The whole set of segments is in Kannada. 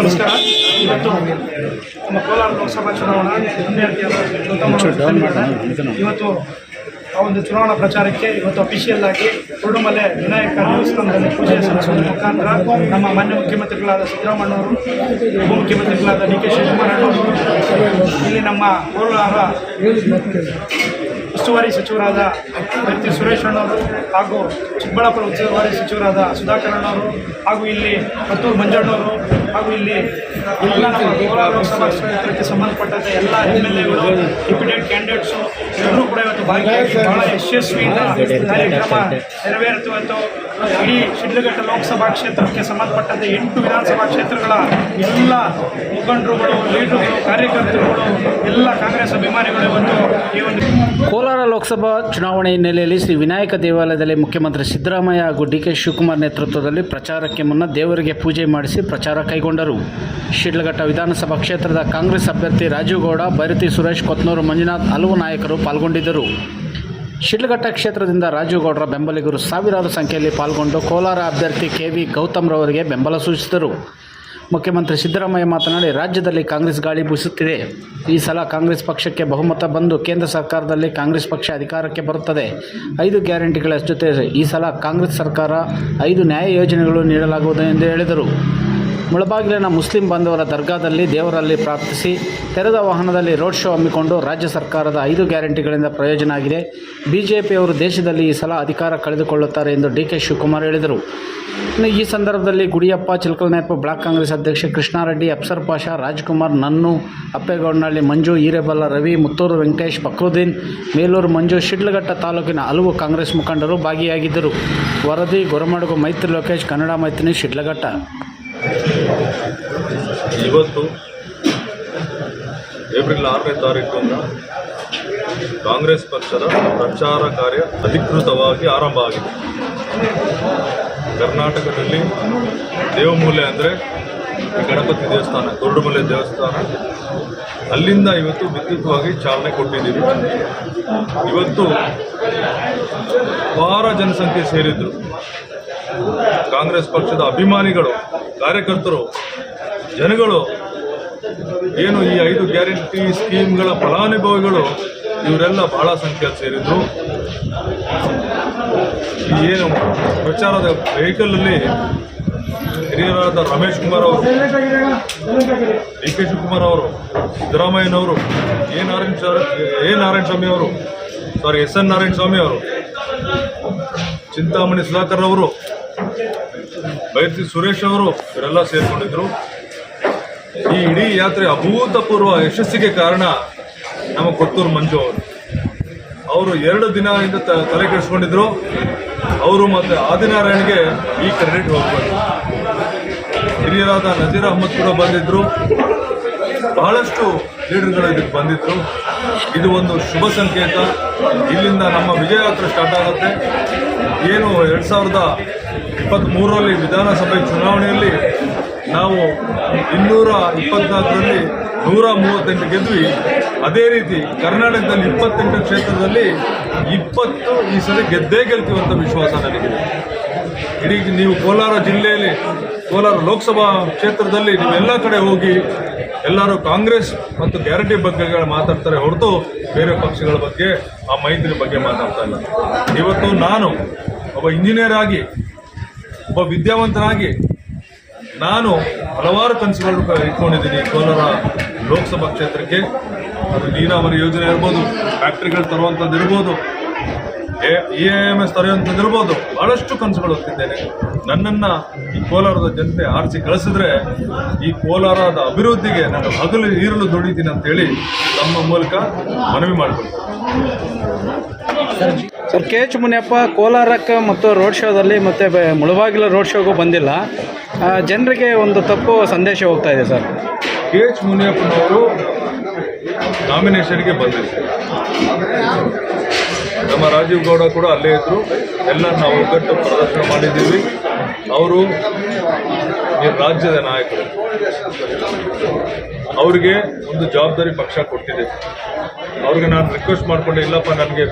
ನಮಸ್ಕಾರ. ಇವತ್ತು ನಮ್ಮ ಕೋಲಾರ ಲೋಕಸಭಾ ಚುನಾವಣಾ ಅಭ್ಯರ್ಥಿಯಾದ ಇವತ್ತು ಆ ಒಂದು ಚುನಾವಣಾ ಪ್ರಚಾರಕ್ಕೆ ಇವತ್ತು ಅಫಿಷಿಯಲ್ ಆಗಿ ಕುರುಡುಮಲೆ ವಿನಾಯಕ ದೇವಸ್ಥಾನದಲ್ಲಿ ಪೂಜೆ ಸಲ್ಲಿಸುವ ಮುಖಾಂತರ ನಮ್ಮ ಮಾನ್ಯ ಮುಖ್ಯಮಂತ್ರಿಗಳಾದ ಸಿದ್ದರಾಮಣ್ಣವರು ಉಪಮುಖ್ಯಮಂತ್ರಿಗಳಾದ ಡಿ ಕೆ ಶಿವಕುಮಾರಣ್ಣವರು ಇಲ್ಲಿ ನಮ್ಮ ಕೋಲಾರ ಉಸ್ತುವಾರಿ ಸಚಿವರಾದ ವ್ಯಕ್ತಿ ಸುರೇಶ್ ಅಣ್ಣವರು ಹಾಗೂ ಚಿಕ್ಕಬಳ್ಳಾಪುರ ಉಸ್ತುವಾರಿ ಸಚಿವರಾದ ಸುಧಾಕರ್ ಅಣ್ಣವರು ಹಾಗೂ ಇಲ್ಲಿ ಮತ್ತೂರು ಮಂಜಣ್ಣವರು ಹಾಗೂ ಇಲ್ಲಿ ಎಲ್ಲ ನಮ್ಮ ಕೋಲಾರ ಲೋಕಸಭಾ ಕ್ಷೇತ್ರಕ್ಕೆ ಸಂಬಂಧಪಟ್ಟಂತೆ ಎಲ್ಲ ಎಂ ಎಲ್ ಎಗಳು ಡಿಪ್ಯೂಟೆಡ್ ಕ್ಯಾಂಡಿಡೇಟ್ಸು ಭಾಗಿಯಾಗಿ ಬಹಳ ಯಶಸ್ವಿಯಿಂದ ಕಾರ್ಯಕ್ರಮ ನೆರವೇರಿತು ಇಡೀ ಶಿಡ್ಲಘಟ್ಟ ಲೋಕಸಭಾ ಕ್ಷೇತ್ರಕ್ಕೆ ಸಂಬಂಧಪಟ್ಟಂತೆ ಎಂಟು ವಿಧಾನಸಭಾ ಕ್ಷೇತ್ರಗಳ ಎಲ್ಲ ಮುಖಂಡರುಗಳು ಲೀಡರ್ಗಳು ಕಾರ್ಯಕರ್ತರುಗಳು ಎಲ್ಲ ಕಾಂಗ್ರೆಸ್ ಅಭಿಮಾನಿಗಳು ಇವತ್ತು ಈ ಒಂದು ಕೋಲಾರ ಲೋಕಸಭಾ ಚುನಾವಣೆ ಹಿನ್ನೆಲೆಯಲ್ಲಿ ಶ್ರೀ ವಿನಾಯಕ ದೇವಾಲಯದಲ್ಲಿ ಮುಖ್ಯಮಂತ್ರಿ ಸಿದ್ದರಾಮಯ್ಯ ಹಾಗೂ ಡಿ ಕೆ ಶಿವಕುಮಾರ್ ನೇತೃತ್ವದಲ್ಲಿ ಪ್ರಚಾರಕ್ಕೆ ಮುನ್ನ ದೇವರಿಗೆ ಪೂಜೆ ಮಾಡಿಸಿ ಪ್ರಚಾರ ಕೈಗೊಂಡರು. ಶಿಡ್ಲಘಟ್ಟ ವಿಧಾನಸಭಾ ಕ್ಷೇತ್ರದ ಕಾಂಗ್ರೆಸ್ ಅಭ್ಯರ್ಥಿ ರಾಜೀವ್ ಗೌಡ ಭೈರತಿ ಸುರೇಶ್ ಕೊತ್ನೂರು ಮಂಜುನಾಥ್ ಹಲವು ನಾಯಕರು ಪಾಲ್ಗೊಂಡಿದ್ದರು. ಶಿಡ್ಲಘಟ್ಟ ಕ್ಷೇತ್ರದಿಂದ ರಾಜೀವಗೌಡರ ಬೆಂಬಲಿಗರು ಸಾವಿರಾರು ಸಂಖ್ಯೆಯಲ್ಲಿ ಪಾಲ್ಗೊಂಡು ಕೋಲಾರ ಅಭ್ಯರ್ಥಿ ಕೆ ವಿ ಗೌತಮ್ರವರಿಗೆ ಬೆಂಬಲ ಸೂಚಿಸಿದರು. ಮುಖ್ಯಮಂತ್ರಿ ಸಿದ್ದರಾಮಯ್ಯ ಮಾತನಾಡಿ, ರಾಜ್ಯದಲ್ಲಿ ಕಾಂಗ್ರೆಸ್ ಗಾಳಿ ಬೀಸುತ್ತಿದೆ. ಈ ಸಲ ಕಾಂಗ್ರೆಸ್ ಪಕ್ಷಕ್ಕೆ ಬಹುಮತ ಬಂದು ಕೇಂದ್ರ ಸರ್ಕಾರದಲ್ಲಿ ಕಾಂಗ್ರೆಸ್ ಪಕ್ಷ ಅಧಿಕಾರಕ್ಕೆ ಬರುತ್ತದೆ. ಐದು ಗ್ಯಾರಂಟಿಗಳ ಜೊತೆ ಈ ಸಲ ಕಾಂಗ್ರೆಸ್ ಸರ್ಕಾರ ಐದು ನ್ಯಾಯ ಯೋಜನೆಗಳು ನೀಡಲಾಗುವುದು ಎಂದು ಹೇಳಿದರು. ಮುಳಬಾಗಿಲಿನ ಮುಸ್ಲಿಂ ಬಾಂಧವರ ದರ್ಗಾದಲ್ಲಿ ದೇವರಲ್ಲಿ ಪ್ರಾರ್ಥಿಸಿ ತೆರೆದ ವಾಹನದಲ್ಲಿ ರೋಡ್ ಶೋ ಹಮ್ಮಿಕೊಂಡು ರಾಜ್ಯ ಸರ್ಕಾರದ ಐದು ಗ್ಯಾರಂಟಿಗಳಿಂದ ಪ್ರಯೋಜನ ಆಗಿದೆ. ಬಿಜೆಪಿಯವರು ದೇಶದಲ್ಲಿ ಈ ಸಲ ಅಧಿಕಾರ ಕಳೆದುಕೊಳ್ಳುತ್ತಾರೆ ಎಂದು ಡಿ ಕೆ ಶಿವಕುಮಾರ್ ಹೇಳಿದರು. ಈ ಸಂದರ್ಭದಲ್ಲಿ ಗುಡಿಯಪ್ಪ ಚಿಲ್ಕಲ್ನೆಪ್ಪ ಬ್ಲಾಕ್ ಕಾಂಗ್ರೆಸ್ ಅಧ್ಯಕ್ಷ ಕೃಷ್ಣಾರೆಡ್ಡಿ ಅಪ್ಸರ್ ಪಾಷ, ರಾಜ್ಕುಮಾರ್, ನನ್ನು ಅಪ್ಪೇಗೌಡನಹಳ್ಳಿ, ಮಂಜು, ಈರೇಬಲ್ಲ, ರವಿ, ಮುತ್ತೂರು ವೆಂಕಟೇಶ್ ಫಕ್ರುದ್ದೀನ್ ಮೇಲೂರು ಮಂಜು, ಶಿಡ್ಲಘಟ್ಟ ತಾಲೂಕಿನ ಹಲವು ಕಾಂಗ್ರೆಸ್ ಮುಖಂಡರು ಭಾಗಿಯಾಗಿದ್ದರು. ವರದಿ, ಗೊರಮಡುಗು, ಮೈತ್ರಿ ಲೋಕೇಶ್, ಕನ್ನಡ ಮೈತ್ರಿ, ಶಿಡ್ಲಘಟ್ಟ. ಇವತ್ತು ಏಪ್ರಿಲ್ ಆರನೇ ತಾರೀಕಿನಿಂದ ಕಾಂಗ್ರೆಸ್ ಪಕ್ಷದ ಪ್ರಚಾರ ಕಾರ್ಯ ಅಧಿಕೃತವಾಗಿ ಆರಂಭ ಆಗಿದೆ. ಕರ್ನಾಟಕದಲ್ಲಿ ದೇವಮೂಲೆ ಅಂದರೆ ಗಣಪತಿ ದೇವಸ್ಥಾನ ದೊಡ್ಡಮಲೆ ದೇವಸ್ಥಾನ. ಅಲ್ಲಿಂದ ಇವತ್ತು ವಿದ್ಯುತ್ವಾಗಿ ಚಾಲನೆ ಕೊಟ್ಟಿದ್ದೀವಿ. ಇವತ್ತು ಅಪಾರ ಜನಸಂಖ್ಯೆ ಸೇರಿದ್ದರು ಕಾಂಗ್ರೆಸ್ ಪಕ್ಷದ ಅಭಿಮಾನಿಗಳು ಕಾರ್ಯಕರ್ತರು, ಜನಗಳು, ಏನು ಈ ಐದು ಗ್ಯಾರಂಟಿ ಸ್ಕೀಮ್ಗಳ ಫಲಾನುಭವಿಗಳು, ಇವರೆಲ್ಲ ಬಹಳ ಸಂಖ್ಯೆಯಲ್ಲಿ ಸೇರಿದ್ರು. ಏನು ಪ್ರಚಾರದ ವೆಹಿಕಲಲ್ಲಿ ಹಿರಿಯರಾದ ರಮೇಶ್ ಕುಮಾರ್ ಅವರು, ಡಿ ಕೆ ಶಿವಕುಮಾರ್ ಅವರು, ಸಿದ್ದರಾಮಯ್ಯನವರು, ಎ ನಾರಾಯಣ ಎ ನಾರಾಯಣ ಸ್ವಾಮಿ ಅವರು sorry S N Narayana Swamy ಅವರು, ಚಿಂತಾಮಣಿ ಸುಧಾಕರ್ ಅವರು ಬೈರ್ತಿ ಸುರೇಶ್ ಅವರು ಇವರೆಲ್ಲ ಸೇರಿಕೊಂಡಿದ್ರು. ಈ ಇಡೀ ಯಾತ್ರೆ ಅಭೂತಪೂರ್ವ ಯಶಸ್ಸಿಗೆ ಕಾರಣ ನಮ್ಮ ಕೊತ್ತೂರು ಮಂಜು ಅವರು. ಅವರು ಎರಡು ದಿನದಿಂದ ತಲೆ ಕೆಡಿಸ್ಕೊಂಡಿದ್ರು. ಅವರು ಮತ್ತು ಆದಿನಾರಾಯಣ್ಗೆ ಈ ಕ್ರೆಡಿಟ್ ಹೋಗ್ಬೋದು ಹಿರಿಯರಾದ ನಜೀರ್ ಅಹಮದ್ ಕೂಡ ಬಂದಿದ್ರು. ಬಹಳಷ್ಟು ಲೀಡರ್ಗಳು ಇದಕ್ಕೆ ಬಂದಿದ್ರು. ಇದು ಒಂದು ಶುಭ ಸಂಕೇತ. ಇಲ್ಲಿಂದ ನಮ್ಮ ವಿಜಯ ಯಾತ್ರೆ ಸ್ಟಾರ್ಟ್ ಆಗುತ್ತೆ. ಏನು ಎರಡು ಸಾವಿರದ ಇಪ್ಪತ್ತ್ಮೂರರಲ್ಲಿ ವಿಧಾನಸಭೆ ಚುನಾವಣೆಯಲ್ಲಿ ನಾವು ಇನ್ನೂರ ಇಪ್ಪತ್ನಾಲ್ಕರಲ್ಲಿ ನೂರ ಮೂವತ್ತೆಂಟು ಗೆದ್ವಿ. ಅದೇ ರೀತಿ ಕರ್ನಾಟಕದಲ್ಲಿ ಇಪ್ಪತ್ತೆಂಟು ಕ್ಷೇತ್ರದಲ್ಲಿ ಇಪ್ಪತ್ತು ಈ ಸಲ ಗೆದ್ದೇ ಗೆಲ್ತೀವಿ ಅಂತ ವಿಶ್ವಾಸ ನನಗಿದೆ. ಇಡೀ ನೀವು ಕೋಲಾರ ಜಿಲ್ಲೆಯಲ್ಲಿ, ಕೋಲಾರ ಲೋಕಸಭಾ ಕ್ಷೇತ್ರದಲ್ಲಿ ನೀವು ಎಲ್ಲ ಕಡೆ ಹೋಗಿ ಎಲ್ಲರೂ ಕಾಂಗ್ರೆಸ್ ಮತ್ತು ಗ್ಯಾರಂಟಿ ಬಗ್ಗೆ ಮಾತಾಡ್ತಾರೆ ಹೊರತು ಬೇರೆ ಪಕ್ಷಗಳ ಬಗ್ಗೆ, ಆ ಮೈತ್ರಿ ಬಗ್ಗೆ ಮಾತಾಡ್ತಾ ಇಲ್ಲ. ಇವತ್ತು ನಾನು ಒಬ್ಬ ಇಂಜಿನಿಯರ್ ಆಗಿ ಒಬ್ಬ ವಿದ್ಯಾವಂತನಾಗಿ ನಾನು ಹಲವಾರು ಕನಸುಗಳನ್ನು ಇಟ್ಕೊಂಡಿದ್ದೀನಿ ಕೋಲಾರ ಲೋಕಸಭಾ ಕ್ಷೇತ್ರಕ್ಕೆ. ಅದು ನೀರಾವರಿ ಯೋಜನೆ ಇರ್ಬೋದು ಫ್ಯಾಕ್ಟ್ರಿಗಳು ತರುವಂಥದ್ದು ಇರ್ಬೋದು. ಎ ಎಂ ಎಸ್ ತರುವಂಥದ್ದು ಇರ್ಬೋದು ಬಹಳಷ್ಟು ಕನಸುಗಳು ಹೊತ್ತಿದ್ದೇನೆ. ನನ್ನನ್ನು ಈ ಕೋಲಾರದ ಜನತೆ ಆರಿಸಿ ಕಳಿಸಿದ್ರೆ ಈ ಕೋಲಾರದ ಅಭಿವೃದ್ಧಿಗೆ ನಾನು ಹಗಲು ಈರಲು ದುಡಿತೀನಿ ಅಂತೇಳಿ ತಮ್ಮ ಮೂಲಕ ಮನವಿ ಮಾಡಿಕೊಳ್ತೀನಿ. ಸರ್ ಕೆ ಎಚ್ ಮುನಿಯಪ್ಪ ಕೋಲಾರಕ್ಕೆ ಮತ್ತು ರೋಡ್ ಶೋದಲ್ಲಿ ಮತ್ತು ಮುಳಬಾಗಿಲ ರೋಡ್ ಶೋಗೂ ಬಂದಿಲ್ಲ. ಜನರಿಗೆ ಒಂದು ತಪ್ಪು ಸಂದೇಶ ಹೋಗ್ತಾ ಇದೆ ಸರ್. ಕೆ ಎಚ್ ಮುನಿಯಪ್ಪನವರು ನಾಮಿನೇಷನ್ಗೆ ಬಂದಿದ್ರು ನಮ್ಮ ರಾಜೀವ್ ಗೌಡ ಕೂಡ ಅಲ್ಲೇ ಇದ್ರು. ಎಲ್ಲ ನಾವು ಒಗ್ಗಟ್ಟು ಪ್ರದರ್ಶನ ಮಾಡಿದ್ದೀವಿ. ಅವರು ಈ ರಾಜ್ಯದ ನಾಯಕರು. ಅವರಿಗೆ ಒಂದು ಜವಾಬ್ದಾರಿ ಪಕ್ಷ ಕೊಟ್ಟಿದೆ. ಅವ್ರಿಗೆ ನಾನು ರಿಕ್ವೆಸ್ಟ್ ಮಾಡಿಕೊಂಡೆ, ಇಲ್ಲಪ್ಪ, ನನಗೆ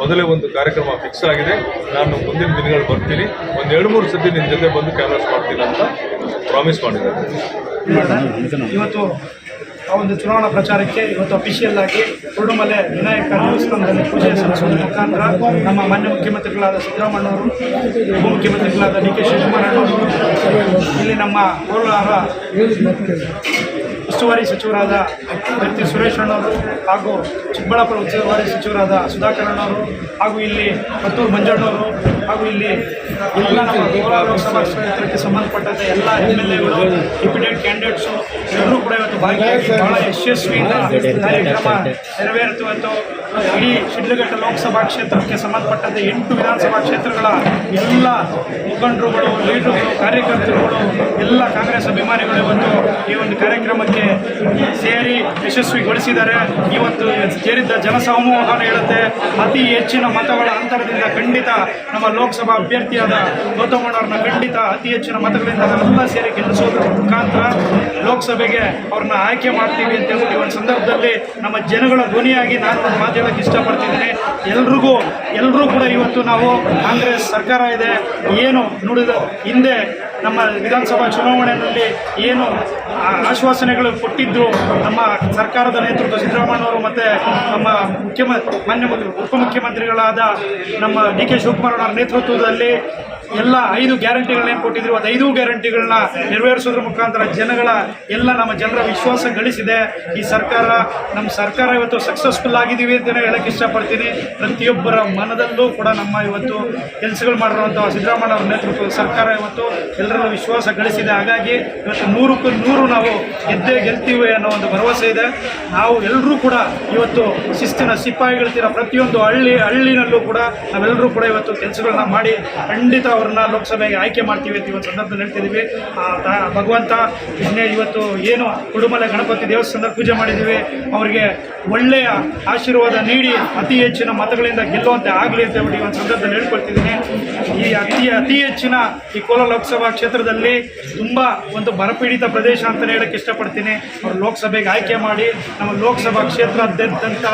ಮೊದಲೇ ಒಂದು ಕಾರ್ಯಕ್ರಮ ಫಿಕ್ಸ್ ಆಗಿದೆ. ನಾನು ಮುಂದಿನ ದಿನಗಳು ಬರ್ತೀನಿ. ಒಂದು ಎರಡು ಮೂರು ಸತಿ ನಿನ್ನ ಜೊತೆ ಬಂದು ಕ್ಯಾನ್ವಾಸ್ ಮಾಡ್ತೀನಿ ಅಂತ ಪ್ರಾಮಿಸ್ ಮಾಡಿದ್ದಾರೆ. ಆ ಒಂದು ಚುನಾವಣಾ ಪ್ರಚಾರಕ್ಕೆ ಇವತ್ತು ಅಫಿಷಿಯಲ್ ಆಗಿ ಕುರುಡುಮಲೆ ವಿನಾಯಕ ದೇವಸ್ಥಾನದಲ್ಲಿ ಪೂಜೆ ಸಲ್ಲಿಸುವ ಮುಖಾಂತರ ನಮ್ಮ ಮಾನ್ಯ ಮುಖ್ಯಮಂತ್ರಿಗಳಾದ ಸಿದ್ದರಾಮಣ್ಣವರು ಉಪಮುಖ್ಯಮಂತ್ರಿಗಳಾದ ಡಿ ಕೆ ಶಿವಕುಮಾರಣ್ಣವರು ಇಲ್ಲಿ ನಮ್ಮ ಕೋಲಾರ ಉಸ್ತುವಾರಿ ಸಚಿವರಾದ ವ್ಯಕ್ತಿ ಸುರೇಶ್ ಅಣ್ಣವರು ಹಾಗೂ ಚಿಕ್ಕಬಳ್ಳಾಪುರ ಉಸ್ತುವಾರಿ ಸಚಿವರಾದ ಸುಧಾಕರ್ ಅಣ್ಣವರು ಹಾಗೂ ಇಲ್ಲಿ ಮತ್ತೂರು ಮಂಜಣ್ಣವರು ಹಾಗೂ ಇಲ್ಲಿ ಎಲ್ಲ ನಮ್ಮ ಕೋಲಾರ ಲೋಕಸಭಾ ಕ್ಷೇತ್ರಕ್ಕೆ ಸಂಬಂಧಪಟ್ಟಂತೆ ಎಲ್ಲ ಎಂ ಎಲ್ ಎಗಳು ಕ್ಯಾಂಡಿಡೇಟ್ಸು ಎಲ್ಲರೂ ಕೂಡ ಇವತ್ತು ಭಾಗಿಯಾಗಿ ಬಹಳ ಯಶಸ್ವಿಯಿಂದ ಕಾರ್ಯಕ್ರಮ ನೆರವೇರಿತು ಇಡೀ ಶಿಡ್ಲಘಟ್ಟ ಲೋಕಸಭಾ ಕ್ಷೇತ್ರಕ್ಕೆ ಸಂಬಂಧಪಟ್ಟಂತೆ ಎಂಟು ವಿಧಾನಸಭಾ ಕ್ಷೇತ್ರಗಳ ಎಲ್ಲ ಮುಖಂಡರುಗಳು, ಲೀಡರುಗಳು, ಕಾರ್ಯಕರ್ತರುಗಳು, ಎಲ್ಲ ಕಾಂಗ್ರೆಸ್ ಅಭಿಮಾನಿಗಳು ಇವತ್ತು ಈ ಒಂದು ಕಾರ್ಯಕ್ರಮಕ್ಕೆ ಸೇರಿ ಯಶಸ್ವಿಗೊಳಿಸಿದ್ದಾರೆ ಒಂದು ಸೇರಿದ್ದ ಜನಸಮೂಹನ ಹೇಳುತ್ತೆ, ಅತಿ ಹೆಚ್ಚಿನ ಮತಗಳ ಅಂತರದಿಂದ ಖಂಡಿತ ನಮ್ಮ ಲೋಕಸಭಾ ಅಭ್ಯರ್ಥಿಯಾದ ಗೌತಮಣ್ಣವ್ರನ್ನ ಖಂಡಿತ ಅತಿ ಹೆಚ್ಚಿನ ಮತಗಳಿಂದ ನಾವೆಲ್ಲ ಸೇರಿ ಗೆಲ್ಲಿಸೋದ್ರ ಮುಖಾಂತರ ಲೋಕಸಭೆಗೆ ಅವ್ರನ್ನ ಆಯ್ಕೆ ಮಾಡ್ತೀವಿ ಅಂತ ಹೇಳ್ಬಿಟ್ಟು ಈ ಒಂದು ಸಂದರ್ಭದಲ್ಲಿ ನಮ್ಮ ಜನಗಳ ಧ್ವನಿಯಾಗಿ ನಾನು ಒಂದು ಮಾತು ಇಷ್ಟಪಡ್ತಿದ್ದೀನಿ. ಎಲ್ರಿಗೂ ಎಲ್ಲರೂ ಕೂಡ ಇವತ್ತು ನಾವು ಕಾಂಗ್ರೆಸ್ ಸರ್ಕಾರ ಇದೆ, ಏನು ನುಡಿದ ಹಿಂದೆ ನಮ್ಮ ವಿಧಾನಸಭಾ ಚುನಾವಣೆಯಲ್ಲಿ ಏನು ಆ- ಆಶ್ವಾಸನೆಗಳು ಕೊಟ್ಟಿದ್ದು ನಮ್ಮ ಸರ್ಕಾರದ ನೇತೃತ್ವ ಸಿದ್ದರಾಮಯ್ಯವರು ಮತ್ತು ನಮ್ಮ ಮುಖ್ಯಮ, ಮಾನ್ಯ ಮುಖ್ಯ- ಉಪಮುಖ್ಯಮಂತ್ರಿಗಳಾದ ನಮ್ಮ ಡಿ ಕೆ ಶಿವಕುಮಾರ್ ಅವರ ನೇತೃತ್ವದಲ್ಲಿ ಎಲ್ಲ ಐದು ಗ್ಯಾರಂಟಿಗಳನ್ನ ಏನ್ ಕೊಟ್ಟಿದ್ರು? ಅದು ಐದು ಗ್ಯಾರಂಟಿಗಳನ್ನ ನೆರವೇರಿಸೋದ್ರ ಮುಖಾಂತರ ಜನಗಳ ಎಲ್ಲ ನಮ್ಮ ಜನರ ವಿಶ್ವಾಸ ಗಳಿಸಿದೆ. ಈ ಸರ್ಕಾರ ನಮ್ಮ ಸರ್ಕಾರ ಇವತ್ತು ಸಕ್ಸಸ್ಫುಲ್ ಆಗಿದ್ದೀವಿ ಅಂತಲೇ ಹೇಳಕ್ಕೆ ಇಷ್ಟಪಡ್ತೀನಿ. ಪ್ರತಿಯೊಬ್ಬರ ಮನದಲ್ಲೂ ಕೂಡ ನಮ್ಮ ಇವತ್ತು ಕೆಲಸಗಳು ಮಾಡಿರುವಂಥ ಸಿದ್ದರಾಮಯ್ಯ ಅವರ ನೇತೃತ್ವದ ಸರ್ಕಾರ ಇವತ್ತು ಎಲ್ಲರಲ್ಲೂ ವಿಶ್ವಾಸ ಗಳಿಸಿದೆ. ಹಾಗಾಗಿ ಇವತ್ತು ನೂರಕ್ಕೂ ನೂರು ನಾವು ಗೆದ್ದೇ ಗೆಲ್ತೀವಿ ಅನ್ನೋ ಒಂದು ಭರವಸೆ ಇದೆ. ನಾವು ಎಲ್ಲರೂ ಕೂಡ ಇವತ್ತು ಶಿಸ್ತಿನ ಸಿಪಾಯಿಗಳ ಪ್ರತಿಯೊಂದು ಹಳ್ಳಿ, ಹಳ್ಳಿನಲ್ಲೂ ಕೂಡ ನಾವೆಲ್ಲರೂ ಕೂಡ ಇವತ್ತು ಕೆಲಸಗಳನ್ನ ಮಾಡಿ ಖಂಡಿತ ಅವ್ರನ್ನ ಲೋಕಸಭೆಗೆ ಆಯ್ಕೆ ಮಾಡ್ತೀವಿ ಅಂತ ಇವತ್ತು ಸಂದರ್ಭದಲ್ಲಿ ಹೇಳ್ತಿದ್ದೀವಿ. ಭಗವಂತ ಇನ್ನೇ ಇವತ್ತು ಏನು ಕುಡುಮಲೆ ಗಣಪತಿ ದೇವಸ್ಥಾನದ ಪೂಜೆ ಮಾಡಿದ್ದೀವಿ. ಅವರಿಗೆ ಒಳ್ಳೆಯ ಆಶೀರ್ವಾದ ನೀಡಿ ಅತಿ ಹೆಚ್ಚಿನ ಮತಗಳಿಂದ ಗೆಲ್ಲುವಂತೆ ಆಗಲಿ ಅಂತ ಹೇಳಿ ಒಂದು ಸಂದರ್ಭದಲ್ಲಿ ಹೇಳ್ಕೊಳ್ತಿದ್ದೀನಿ. ಈ ಅತಿ ಅತಿ ಹೆಚ್ಚಿನ ಈ ಕೋಲ ಲೋಕಸಭಾ ಕ್ಷೇತ್ರದಲ್ಲಿ ತುಂಬ ಒಂದು ಬರಪೀಡಿತ ಪ್ರದೇಶ ಅಂತಲೇ ಹೇಳಕ್ಕೆ ಇಷ್ಟಪಡ್ತೀನಿ. ಅವರು ಲೋಕಸಭೆಗೆ ಆಯ್ಕೆ ಮಾಡಿ ನಮ್ಮ ಲೋಕಸಭಾ ಕ್ಷೇತ್ರದಾದ್ಯಂತ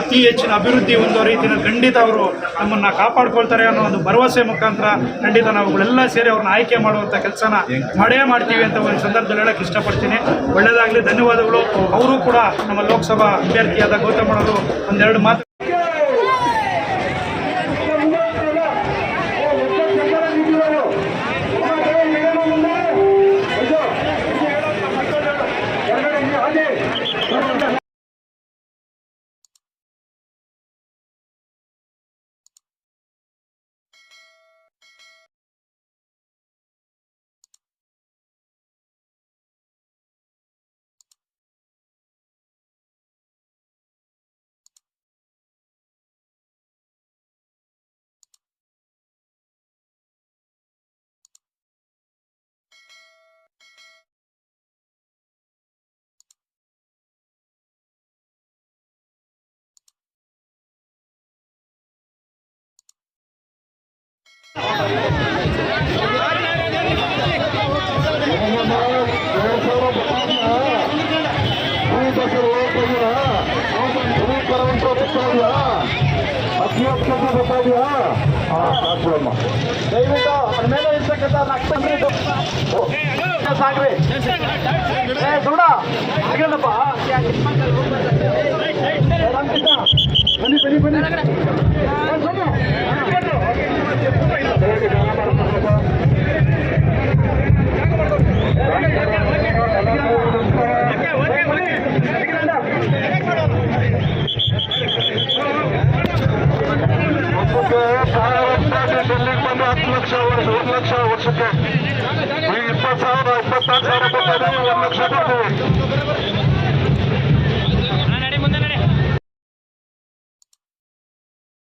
ಅತಿ ಹೆಚ್ಚಿನ ಅಭಿವೃದ್ಧಿ ಒಂದು ರೀತಿಯ ಖಂಡಿತ ಅವರು ನಮ್ಮನ್ನು ಕಾಪಾಡ್ಕೊಳ್ತಾರೆ ಅನ್ನೋ ಒಂದು ಭರವಸೆ ಮುಖಾಂತರ ಖಂಡಿತ ನಾವುಗಳೆಲ್ಲ ಸೇರಿ ಅವ್ರನ್ನ ಆಯ್ಕೆ ಮಾಡುವಂಥ ಕೆಲಸನ ಮಾಡೇ ಮಾಡ್ತೀವಿ ಅಂತ ಒಂದು ಸಂದರ್ಭದಲ್ಲಿ ಹೇಳಕ್ಕೆ ಇಷ್ಟಪಡ್ತೀನಿ. ಒಳ್ಳೆಯದಾಗಲಿ ಧನ್ಯವಾದಗಳು. ಅವರು ಕೂಡ ನಮ್ಮ ಲೋಕಸಭಾ ಅಭ್ಯರ್ಥಿಯಾದ ಗೌತಮಣ್ಣವರು ಒಂದೆರಡು ಮಾತು ದಯವಿಟ್ಟು ಅದ್ರ ಮೇಲೆ ಇರ್ತಕ್ಕಂಥ ನಕ್ಸಲರು ಸಾಕ್ರಿ ಸಿಗಲ್ಲಪ್ಪ ರಾಮಕೃಷ್ಣ ಬನ್ನಿ ಬನ್ನಿ ಬನ್ನಿ ಒಂದು ಲಕ್ಷ ವರ್ಷಕ್ಕೆ ಈ ಇಪ್ಪತ್ತು ಸಾವಿರ ಇಪ್ಪತ್ತಾರು ಸಾವಿರ ಕೊಟ್ಟರೆ ಒಂದು ಲಕ್ಷ ಕೊಡ್ತೀವಿ